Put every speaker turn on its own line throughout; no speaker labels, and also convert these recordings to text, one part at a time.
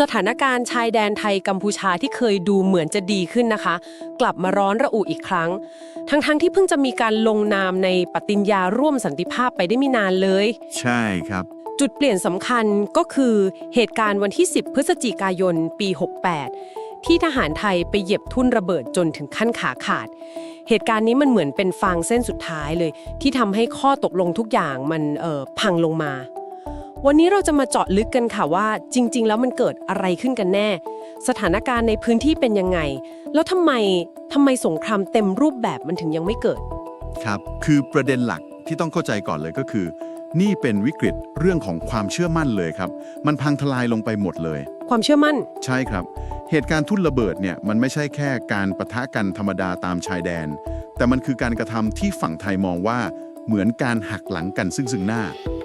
สถานการณ์ชายแดนไทยกัมพูชาที่เคยดูเหมือนจะดีขึ้นนะคะ กลับมาร้อนระอุอีกครั้ง ทั้งๆที่เพิ่งจะมีการลงนามในปฏิญญาร่วมสันติภาพไปได้ไม่นานเลย
ใช่ครับ
จุดเปลี่ยนสำคัญก็คือเหตุการณ์วันที่ 10 พฤศจิกายน ปี 68 ที่ทหารไทยไปเหยียบทุ่นระเบิดจนถึงขั้นขาขาด เหตุการณ์นี้มันเหมือนเป็นฟางเส้นสุดท้ายเลย ที่ทำให้ข้อตกลงทุกอย่างมันเอ่อพังลงมา วันนี้เราจะมาเจาะลึกกันค่ะว่า จริง ๆ แล้วมันเกิดอะไรขึ้นกันแน่ สถานการณ์ในพื้นที่เป็นยังไง แล้วทำไมทำไมสงครามเต็มรูปแบบมันถึงยังไม่เกิด
ครับ คือประเด็นหลักที่ต้องเข้าใจก่อนเลยก็คือ นี่เป็นวิกฤตเรื่องของความเชื่อมั่นเลยครับ มันพังทลายลงไปหมดเลย
ความเชื่อมั่น
ใช่ครับ เหตุการณ์ทุ่นระเบิดเนี่ยมันไม่ใช่แค่การประทะกันธรรมดาตามชายแดน แต่มันคือการกระทำที่ฝั่งไทยมองว่า เหมือนการหักหลังกันซึ่งซึ่งหน้า
อื้อหือ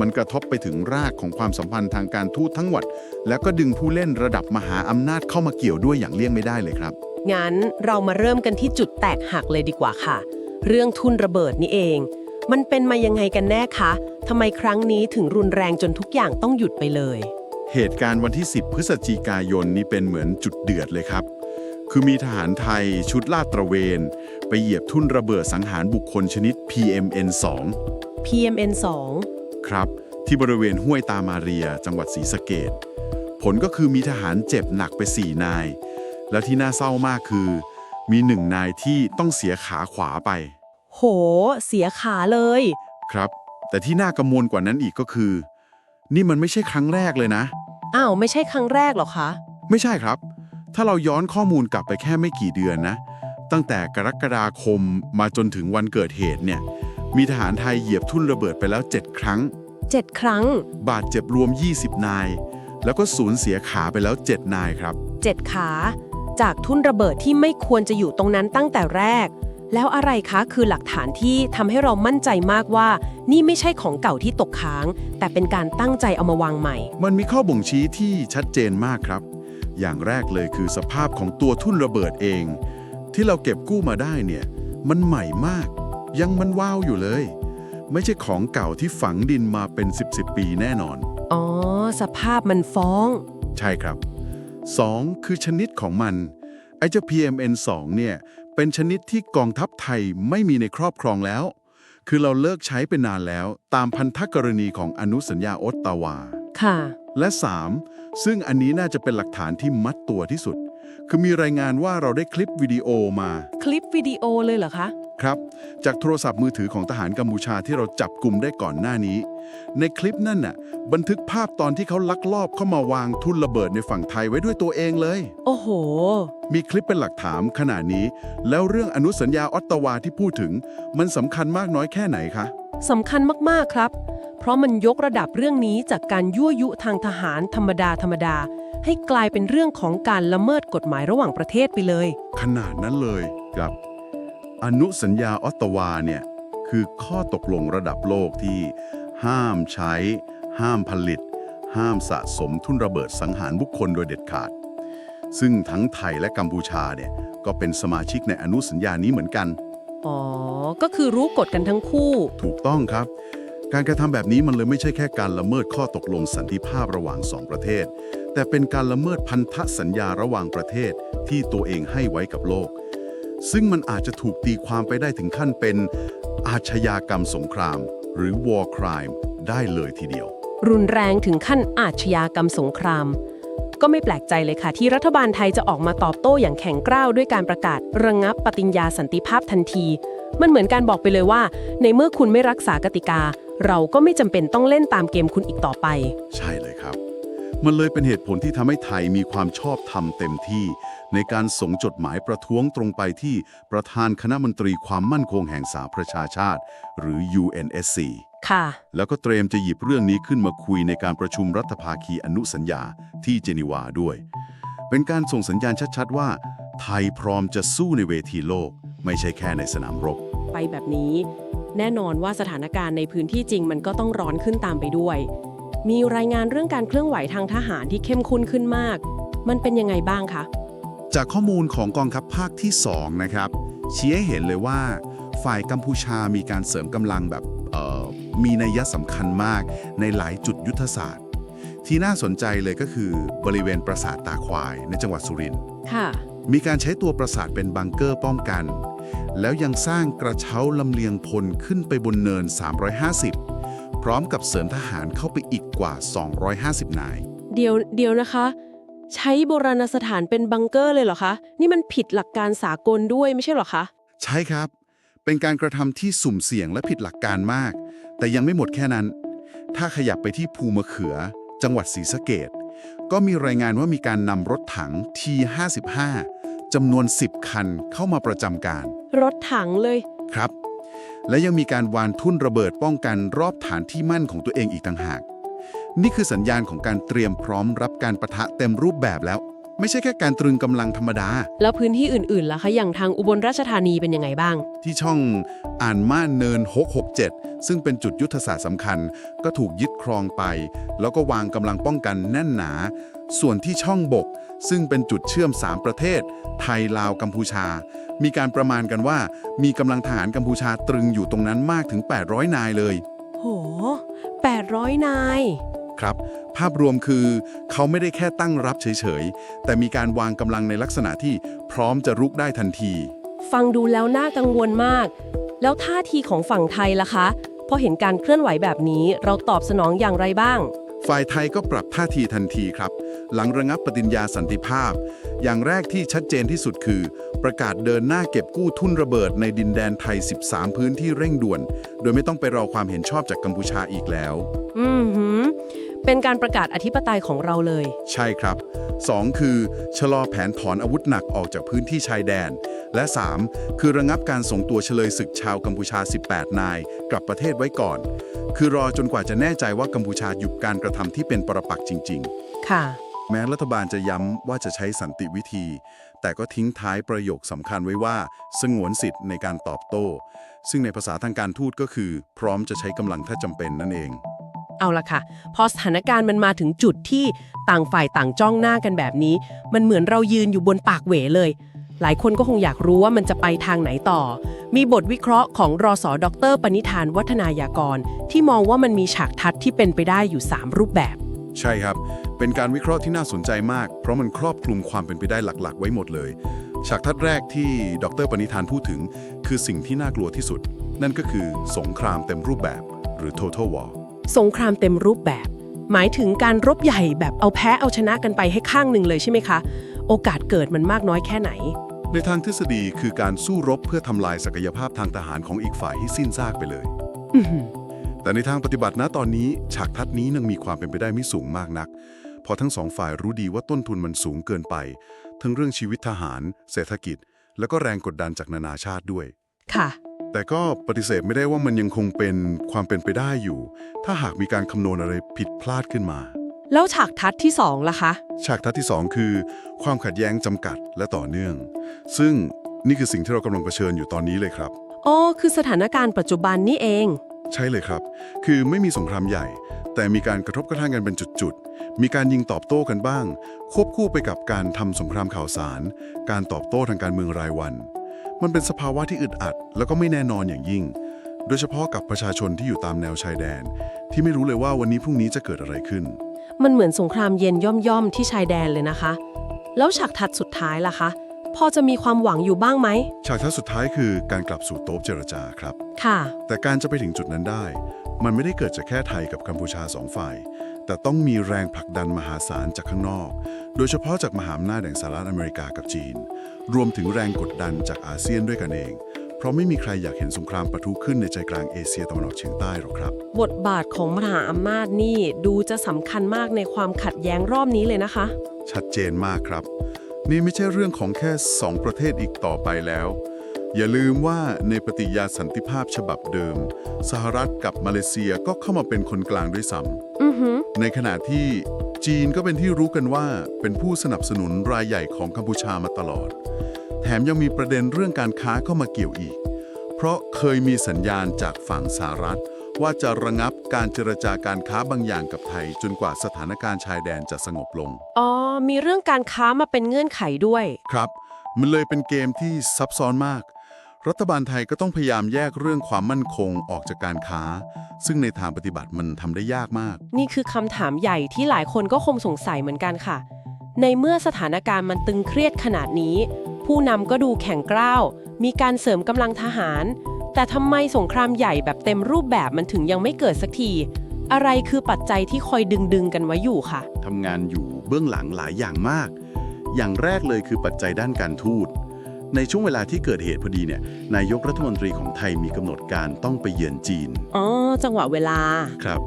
มันกระทบไปถึงรากของความสัมพันธ์ทางการทูตทั้งหมด แล้วก็ดึงผู้เล่นระดับมหาอำนาจเข้ามาเกี่ยวด้วยอย่างเลี่ยงไม่ได้เลยครับ
งั้นเรามาเริ่มกันที่จุดแตกหักเลยดีกว่าค่ะ เรื่องทุนระเบิดนี่เอง มันเป็นมายังไงกันแน่คะทำไมครั้งนี้ถึงรุนแรงจนทุกอย่างต้องหยุดไปเลย
เหตุการณ์วันที่ 10 พฤศจิกายนนี่เป็นเหมือนจุดเดือดเลยครับคือมีทหารไทยชุดลาดตระเวน ไปเหยียบทุ่นระเบิดสังหารบุคคลชนิด PMN2
PMN
ครับ ที่บริเวณห้วยตามาเรีย จังหวัดศรีสะเกดผลก็คือมีทหารเจ็บหนักไป 4 นาย แล้วที่น่าเศร้ามากคือ มีหนึ่งนายที่ต้องเสียขาขวาไป
2โห เสียขาเลย
ครับ แต่ที่น่ากังวลกว่านั้นอีกก็คือ นี่มันไม่ใช่ครั้งแรกเลยนะ
อ้าว ไม่ใช่ครั้งแรกหรอคะ
ไม่ใช่ครับ ถ้าเราย้อนข้อมูลกลับไปแค่ไม่กี่เดือนนะ ตั้งแต่กรกฎาคมมาจนถึงวันเกิดเหตุเนี่ย มีทหารไทยเหยียบทุ่นระเบิดไปแล้ว 7 ครั้ง
7 ครั้ง
บาดเจ็บรวม 20 นาย แล้วก็สูญเสียขาไปแล้ว 7 นายครับ
7 ขา จากทุนระเบิดที่ไม่ควรจะอยู่ตรงนั้นตั้งแต่แรก แล้วอะไรคะคือหลักฐานที่ทำให้เรามั่นใจมากว่า นี่ไม่ใช่ของเก่าที่ตกค้าง แต่เป็นการตั้งใจเอามาวางใหม่
มันมีข้อบ่งชี้ที่ชัดเจนมากครับ อย่างแรกเลยคือสภาพของตัวทุ่นระเบิดเอง ที่เราเก็บกู้มาได้เนี่ยมันใหม่มาก ยังมันว้าวอยู่เลย ไม่ใช่ของเก่าที่ฝังดินมาเป็น 10 10ปีแน่นอน
อ๋อ สภาพมันฟ้อง
ใช่ครับ 2. คือชนิดของมัน ไอ้เจ้า PMN2 เนี่ย เป็นชนิดที่กองทัพไทยไม่มีในครอบครองแล้ว คือเราเลิกใช้ไปนานแล้วตามพันธกรณีของอนุสัญญาออตตาวา
ค่ะ
และ 3. ซึ่งอันนี้น่าจะเป็นหลักฐานที่มัดตัวที่สุด คือมีรายงานว่าเราได้คลิปวิดีโอมา
คลิปวิดีโอเลยเหรอคะ
ครับ จากโทรศัพท์มือถือของทหารกัมพูชาที่เราจับกลุ่มได้ก่อนหน้านี้ ในคลิปนั่นน่ะบันทึกภาพตอนที่เขาลักลอบเข้ามาวางทุ่นระเบิดในฝั่งไทยไว้ด้วยตัวเองเลย
โอ้โห
มีคลิปเป็นหลักฐานขนาดนี้ แล้วเรื่องอนุสัญญาออตตาวาที่พูดถึง มันสำคัญมากน้อยแค่ไหนคะ
สำคัญมากๆครับ เพราะมันยกระดับเรื่องนี้จากการยั่วยุทางทหารธรรมดาธรรมดา ให้กลายเป็นเรื่องของการละเมิดกฎหมายระหว่างประเทศไปเลย
ขนาดนั้นเลยครับ อนุสัญญาออตตาวาเนี่ยคือข้อตกลงระดับโลกที่ ห้ามใช้ ห้ามผลิต ห้ามสะสมทุนระเบิดสังหารบุคคลโดยเด็ดขาด ซึ่งทั้งไทยและกัมพูชาเนี่ยก็เป็นสมาชิกในอนุสัญญานี้เหมือนกัน
อ๋อ ก็คือรู้กฎกันทั้งคู่
ถูกต้องครับ การกระทำแบบนี้มันเลยไม่ใช่แค่การละเมิดข้อตกลงสันติภาพระหว่างสองประเทศ แต่เป็นการละเมิดพันธสัญญาระหว่างประเทศที่ตัวเองให้ไว้กับโลก ซึ่งมันอาจจะถูกตีความไปได้ถึงขั้นเป็นอาชญากรรมสงคราม หรือ war crime ได้เลยทีเดียว
รุนแรงถึงขั้นอาชญากรรมสงคราม ก็ไม่แปลกใจเลยค่ะ ที่รัฐบาลไทยจะออกมาตอบโต้อย่างแข็งกร้าวด้วยการประกาศ ระงงับปฏิญญาสันติภาพทันที มันเหมือนการบอกไปเลยว่า ในเมื่อคุณไม่รักษากติกา เราก็ไม่จำเป็นต้องเล่นตามเกมคุณอีกต่อไป
ใช่เลยครับ มันเลยเป็นเหตุผลที่ทำให้ไทยมีความชอบธรรมเต็มที่ ในการส่งจดหมายประท้วงตรงไปที่ประธานคณะมนตรีความมั่นคงแห่งสหประชาชาติ หรือ UNSC
ค่ะ
แล้วก็เตรียมจะหยิบเรื่องนี้ขึ้นมาคุยในการประชุมรัฐภาคีอนุสัญญาที่เจนีวาด้วย เป็นการส่งสัญญาณชัดๆว่า ไทยพร้อมจะสู้ในเวทีโลก ไม่ใช่แค่ในสนามรบ
ไปแบบนี้ แน่นอนว่าสถานการณ์ในพื้นที่จริงมันก็ต้องร้อนขึ้นตามไปด้วย มีรายงานเรื่องการเคลื่อนไหวทางทหารที่เข้มข้นขึ้นมาก มันเป็นยังไงบ้างคะ
จากข้อมูลของกองทัพภาคที่ 2 นะครับชี้ให้เห็นเลยว่า ฝ่ายกัมพูชามีการเสริมกำลังแบบเอ่อ มีนัยสำคัญมากในหลายจุดยุทธศาสตร์ ที่น่าสนใจเลยก็คือบริเวณปราสาทตาควายในจังหวัดสุรินทร์
ค่ะ
มีการใช้ตัวปราสาทเป็นบังเกอร์ป้องกัน แล้วยังสร้างกระเช้าลำเลียงพลขึ้นไปบนเนิน 350 พร้อมกับเสริมทหารเข้าไปอีกกว่า 250 นาย
เดี๋ยวเดี๋ยวนะคะ ใช้โบราณสถานเป็นบังเกอร์เลยเหรอคะ นี่มันผิดหลักการสากลด้วยไม่ใช่เหรอคะ
ใช่ครับ เป็นการกระทำที่สุ่มเสี่ยงและผิดหลักการมาก แต่ยังไม่หมดแค่นั้น ถ้าขยับไปที่ภูมะเขือ จังหวัดศรีสะเกดก็มีรายงานว่ามีการนำรถถัง T55 จำนวน 10 คันเข้ามาประจำการ
รถถังเลย
ครับ และยังมีการวานทุ่นระเบิดป้องกันรอบฐานที่มั่นของตัวเองอีกต่างหาก นี่คือสัญญาณของการเตรียมพร้อมรับการประทะเต็มรูปแบบแล้ว ไม่ใช่แค่การตรึงกำลังธรรมดา
แล้วพื้นที่อื่นๆล่ะคะอย่างทางอุบลราชธานีเป็นยังไงบ้าง
ที่ช่องอ่านม่านเนิน 667 ซึ่งเป็นจุดยุทธศาสตร์สำคัญ ก็ถูกยึดครองไป แล้วก็วางกำลังป้องกันแน่นหนา ส่วนที่ช่องบก ซึ่งเป็นจุดเชื่อม 3 ประเทศ ไทยลาวกัมพูชา มีการประมาณกันว่า มีกำลังทหารกัมพูชาตรึงอยู่ตรงนั้นมากถึง 800 นายเลย
โห 800 นาย
ครับ ภาพรวมคือเขาไม่ได้แค่ตั้งรับเฉยๆ แต่มีการวางกำลังในลักษณะที่พร้อมจะรุกได้ทันที
ฟังดูแล้วน่ากังวลมาก แล้วท่าทีของฝั่งไทยล่ะคะพอเห็นการเคลื่อนไหวแบบนี้เราตอบสนองอย่างไรบ้าง
ฝ่ายไทยก็ปรับท่าทีทันทีครับ หลังระงับปฏิญญาสันติภาพ อย่างแรกที่ชัดเจนที่สุดคือ ประกาศเดินหน้าเก็บกู้ทุนระเบิดในดินแดนไทย 13 พื้นที่เร่งด่วน โดยไม่ต้องไปรอความเห็นชอบจากกัมพูชาอีกแล้ว
อืมหืม เป็นการประกาศอธิปไตยของเราเลย
ใช่ครับ 2 คือ ชะลอแผนถอนอาวุธหนักออกจากพื้นที่ชายแดน และ 3 คือระงับการส่งตัวเฉลยศึกชาวกัมพูชา 18 นาย กลับประเทศไว้ก่อน คือรอจนกว่าจะแน่ใจว่ากัมพูชาหยุดการกระทำที่เป็นปรปักษ์จริง ๆ
ค่ะ
แม้รัฐบาลจะย้ำว่าจะใช้สันติวิธี แต่ก็ทิ้งท้ายประโยคสำคัญไว้ว่า สงวนสิทธิ์ในการตอบโต้ ซึ่งในภาษาทางการทูตก็คือ พร้อมจะใช้กำลังถ้าจำเป็นนั่นเอง
เอาละค่ะ พอสถานการณ์มันมาถึงจุดที่ต่างฝ่ายต่างจ้องหน้ากันแบบนี้ มันเหมือนเรายืนอยู่บนปากเหวเลย หลายคนก็คงอยากรู้ว่ามันจะไปทางไหนต่อ มีบทวิเคราะห์ของรอสอดรปณิธานวัฒนายากร ที่มองว่ามันมีฉากทัดที่เป็นไปได้อยู่ 3 รูปแบบ
ใช่ครับ เป็นการวิเคราะห์ที่น่าสนใจมาก เพราะมันครอบคลุมความเป็นไปได้หลักๆ ไว้หมดเลย ฉากทัดแรกที่ดรปณิธานพูดถึง คือสิ่งที่น่ากลัวที่สุด นั่นก็คือสงครามเต็มรูปแบบ หรือ total war
สงครามเต็มรูปแบบ หมายถึงการรบใหญ่แบบเอาแพ้เอาชนะกันไปให้ข้างหนึ่งเลยใช่ไหมคะ โอกาสเกิดมันมากน้อยแค่ไหน
ในทางทฤษฎีคือการสู้รบเพื่อทำลายศักยภาพทางทหารของอีกฝ่ายให้สิ้นซากไปเลย
อือหือ
แต่ในทางปฏิบัตินะตอนนี้ ฉากทัดนี้ยังมีความเป็นไปได้ไม่สูงมากนักเพอทั้งสองฝ่ายรู้ดีว่าต้นทุนมันสูงเกินไป ทั้งเรื่องชีวิตทหาร เศรษฐกิจ แล้วก็แรงกดดันจากนานาชาติด้วย
ค่ะ
แต่ก็ปฏิเสธไม่ได้ว่ามันยังคงเป็นความเป็นไปได้อยู่ ถ้าหากมีการคำนวณอะไรผิดพลาดขึ้นมา
แล้วฉากทัดที่สองล่ะคะ
ฉากทัดที่ 2 คือ ความขัดแย้งจำกัดและต่อเนื่อง ซึ่งนี่คือสิ่งที่เรากำลังเผชิญอยู่ตอนนี้เลยครับ
อ๋อ คือสถานการณ์ปัจจุบันนี่เอง
ใช่เลยครับ คือไม่มีสงครามใหญ่ แต่มีการกระทบกระทั่งกันเป็นจุดๆ มีการยิงตอบโต้กันบ้าง ควบคู่ไปกับการทำสงครามข่าวสาร การตอบโต้ทางการเมืองรายวัน มันเป็นสภาวะที่อึดอัด แล้วก็ไม่แน่นอนอย่างยิ่ง โดยเฉพาะกับประชาชนที่อยู่ตามแนวชายแดน ที่ไม่รู้เลยว่าวันนี้พรุ่งนี้จะเกิดอะไรขึ้น
มันเหมือนสงครามเย็นย่อมๆที่ชายแดนเลยนะคะ แล้วฉากทัดสุดท้ายล่ะคะ พอจะมีความหวังอยู่บ้างไหม
ฉากทัศน์สุดท้ายคือการกลับสู่โต๊ะเจรจาครับ
ค่ะ
แต่การจะไปถึงจุดนั้นได้ มันไม่ได้เกิดจากแค่ไทยกับกัมพูชาสองฝ่าย แต่ต้องมีแรงผลักดันมหาศาลจากข้างนอก โดยเฉพาะจากมหาอำนาจแห่งสหรัฐอเมริกากับจีน รวมถึงแรงกดดันจากอาเซียนด้วยกันเอง เพราะไม่มีใครอยากเห็นสงครามปะทุขึ้นในใจกลางเอเชียตะวันออกเฉียงใต้หรอกครับ
บทบาทของมหาอำนาจนี่ดูจะสำคัญมากในความขัดแย้งรอบนี้เลยนะคะ
ชัดเจนมากครับ นี่ไม่ใช่เรื่องของแค่2ประเทศอีกต่อไปแล้ว อย่าลืมว่าในปฏิญาสันติภาพฉบับเดิม สหรัฐกับมาเลเซียก็เข้ามาเป็นคนกลางด้วยซ้ำ
อือหือ
ในขณะที่จีนก็เป็นที่รู้กันว่าเป็นผู้สนับสนุนรายใหญ่ของกัมพูชามาตลอด แถมยังมีประเด็นเรื่องการค้าเข้ามาเกี่ยวอีก เพราะเคยมีสัญญาณจากฝั่งสหรัฐ ว่าจะระงับการเจรจาการค้าบางอย่างกับไทย จนกว่าสถานการณ์ชายแดนจะสงบลง
อ๋อ มีเรื่องการค้ามาเป็นเงื่อนไขด้วย
ครับ มันเลยเป็นเกมที่ซับซ้อนมาก รัฐบาลไทยก็ต้องพยายามแยกเรื่องความมั่นคงออกจากการค้า ซึ่งในทางปฏิบัติมันทำได้ยากมาก
นี่คือคำถามใหญ่ที่หลายคนก็คงสงสัยเหมือนกันค่ะ ในเมื่อสถานการณ์มันตึงเครียดขนาดนี้ ผู้นำก็ดูแข็งกร้าว มีการเสริมกำลังทหาร แต่ทำไมสงครามใหญ่แบบเต็มรูปแบบมันถึงยังไม่เกิดสักที อะไรคือปัจจัยที่คอยดึงดึงๆกันไว้อยู่ค่ะ
ทำงานอยู่เบื้องหลังหลายอย่างมาก อย่างแรกเลยคือปัจจัยด้านการทูต ในช่วงเวลาที่เกิดเหตุพอดีเนี่ยนายกรัฐมนตรีของไทยมีกำหนดการต้องไปเยือนจีน
อ๋อ จังหวะเวลา
ครับ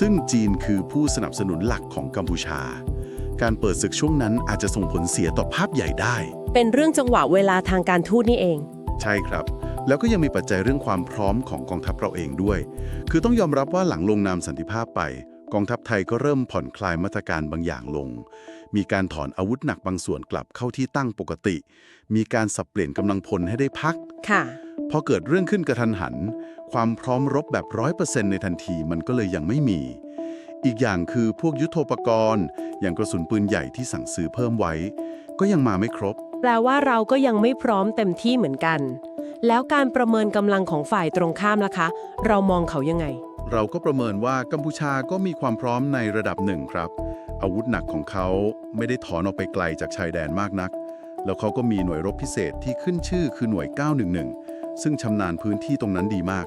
ซึ่งจีนคือผู้สนับสนุนหลักของกัมพูชา การเปิดศึกช่วงนั้นอาจจะส่งผลเสียต่อภาพใหญ่ได้
เป็นเรื่องจังหวะเวลาทางการทูตนี่เอง
ใช่ครับ แล้วก็ยังมีปัจจัยเรื่องความพร้อมของกองทัพเราเองด้วย คือต้องยอมรับว่าหลังลงนามสันติภาพไป กองทัพไทยก็เริ่มผ่อนคลายมาตรการบางอย่างลง มีการถอนอาวุธหนักบางส่วนกลับเข้าที่ตั้งปกติ มีการสับเปลี่ยนกำลังพลให้ได้พัก
ค่ะ
พอเกิดเรื่องขึ้นกระทันหัน ความพร้อมรบแบบร้อยเปอร์เซ็นต์ในทันทีมันก็เลยยังไม่มี อีกอย่างคือพวกยุทโธปกรณ์ อย่างกระสุนปืนใหญ่ที่สั่งซื้อเพิ่มไว้ ก็ยังมาไม่ครบ
แปลว่าเราก็ยังไม่พร้อมเต็มที่เหมือนกัน แล้วการประเมินกำลังของฝ่ายตรงข้ามล่ะคะ เรามองเขายังไง
เราก็ประเมินว่ากัมพูชาก็มีความพร้อมในระดับหนึ่งครับ อาวุธหนักของเขาไม่ได้ถอนออกไปไกลจากชายแดนมากนัก แล้วเขาก็มีหน่วยรบพิเศษที่ขึ้นชื่อคือหน่วย 911 ซึ่งชำนาญพื้นที่ตรงนั้นดีมาก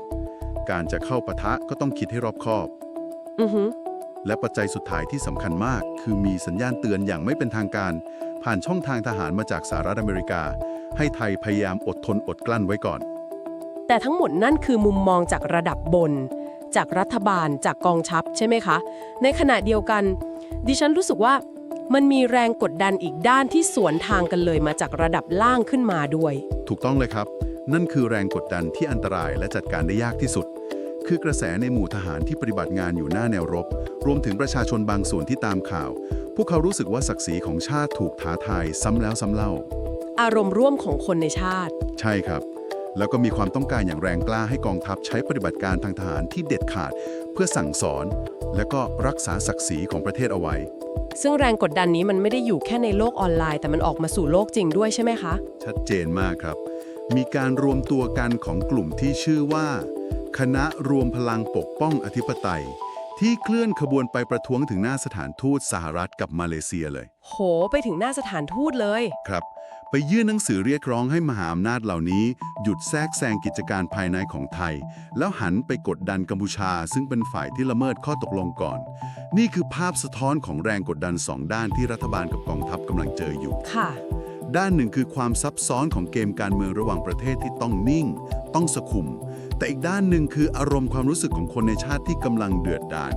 การจะเข้าปะทะก็ต้องคิดให้รอบคอบ
อือหือ
และปัจจัยสุดท้ายที่สำคัญมาก คือมีสัญญาณเตือนอย่างไม่เป็นทางการ ผ่านช่องทางทหารมาจากสหรัฐอเมริกา ให้ไทยพยายามอดทนอดกลั้นไว้ก่อน
แต่ทั้งหมดนั่นคือมุมมองจากระดับบน จากรัฐบาลจากกองทัพใช่ไหมคะ ในขณะเดียวกัน ดิฉันรู้สึกว่ามันมีแรงกดดันอีกด้านที่สวนทางกันเลยมาจากระดับล่างขึ้นมาด้วย
ถูกต้องเลยครับ นั่นคือแรงกดดันที่อันตรายและจัดการได้ยากที่สุด คือกระแสในหมู่ทหารที่ปฏิบัติงานอยู่หน้าแนวรบ รวมถึงประชาชนบางส่วนที่ตามข่าว พวกเขารู้สึกว่าศักดิ์ศรีของชาติถูกท้าทายซ้ำแล้วซ้ำเล่า
อารมณ์ร่วมของคนในชาติ
ใช่ครับ แล้วก็มีความต้องการอย่างแรงกล้าให้กองทัพใช้ปฏิบัติการทางทหารที่เด็ดขาด เพื่อสั่งสอน และก็รักษาศักดิ์ศรีของประเทศเอาไว้
ซึ่งแรงกดดันนี้มันไม่ได้อยู่แค่ในโลกออนไลน์ แต่มันออกมาสู่โลกจริงด้วยใช่ไหมคะ
ชัดเจนมากครับ มีการรวมตัวกันของกลุ่มที่ชื่อว่า คณะรวมพลังปกป้องอธิปไตย ที่เคลื่อนขบวนไปประท้วงถึงหน้าสถานทูตสหรัฐกับมาเลเซียเลย
โห ไปถึงหน้าสถานทูตเลย
ครับ ไปยื่นหนังสือเรียกร้องให้มหาอำนาจเหล่านี้ หยุดแทรกแซงกิจการภายในของไทย แล้วหันไปกดดันกัมพูชา ซึ่งเป็นฝ่ายที่ละเมิดข้อตกลงก่อน นี่คือภาพสะท้อนของแรงกดดันสองด้านที่รัฐบาลกับกองทัพกำลังเจออยู่
ค่ะ
ด้านหนึ่งคือความซับซ้อนของเกมการเมืองระหว่างประเทศที่ต้องนิ่ง ต้องสคุม แต่อีกด้านหนึ่งคืออารมณ์ความรู้สึกของคนในชาติที่กำลังเดือดดาล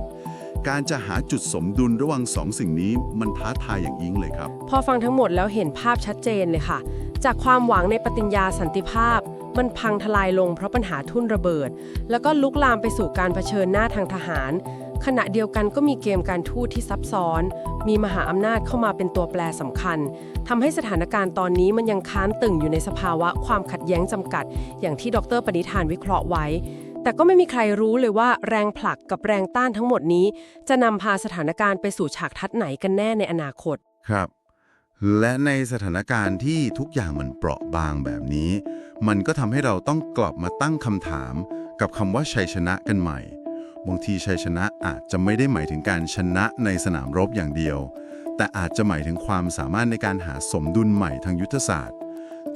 การจะหาจุดสมดุลระหว่างสองสิ่งนี้มันท้าทายอย่างยิ่งเลยครับ
พอฟังทั้งหมดแล้วเห็นภาพชัดเจนเลยค่ะ จากความหวังในปฏิญญาสันติภาพ มันพังทลายลงเพราะปัญหาทุ่นระเบิด แล้วก็ลุกลามไปสู่การเผชิญหน้าทางทหาร ขณะเดียวกันก็มีเกมการทูตที่ซับซ้อน มีมหาอำนาจเข้ามาเป็นตัวแปรสำคัญทำให้สถานการณ์ตอนนี้มันยังค้านตึงอยู่ในสภาวะความขัดแย้งจำกัด อย่างที่ดรปณิธานวิเคราะห์ไว้ แต่ก็ไม่มีใครรู้เลยว่าแรงผลักกับแรงต้านทั้งหมดนี้ จะนำพาสถานการณ์ไปสู่ฉากทัดไหนกันแน่ในอนาคต
ครับ และในสถานการณ์ที่ทุกอย่างมันเปราะบางแบบนี้ มันก็ทำให้เราต้องกลับมาตั้งคำถาม กับคำว่าชัยชนะกันใหม่ บางทีชัยชนะอาจจะไม่ได้หมายถึงการชนะในสนามรบอย่างเดียว แต่อาจจะหมายถึงความสามารถในการหาสมดุลใหม่ทางยุทธศาสตร์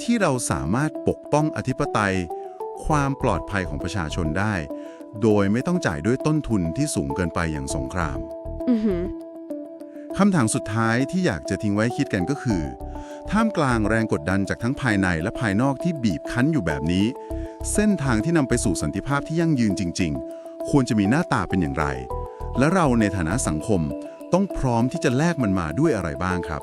ที่เราสามารถปกป้องอธิปไตย ความปลอดภัยของประชาชนได้ โดยไม่ต้องจ่ายด้วยต้นทุนที่สูงเกินไปอย่างสงคราม
อือหือ
คำถามสุดท้ายที่อยากจะทิ้งไว้คิดกันก็คือ ท่ามกลางแรงกดดันจากทั้งภายในและภายนอกที่บีบคั้นอยู่แบบนี้ เส้นทางที่นำไปสู่สันติภาพที่ยั่งยืนจริง ๆ ควรจะมีหน้าตาเป็นอย่างไร และเราในฐานะสังคมต้องพร้อมที่จะแลกมันมาด้วยอะไรบ้างครับ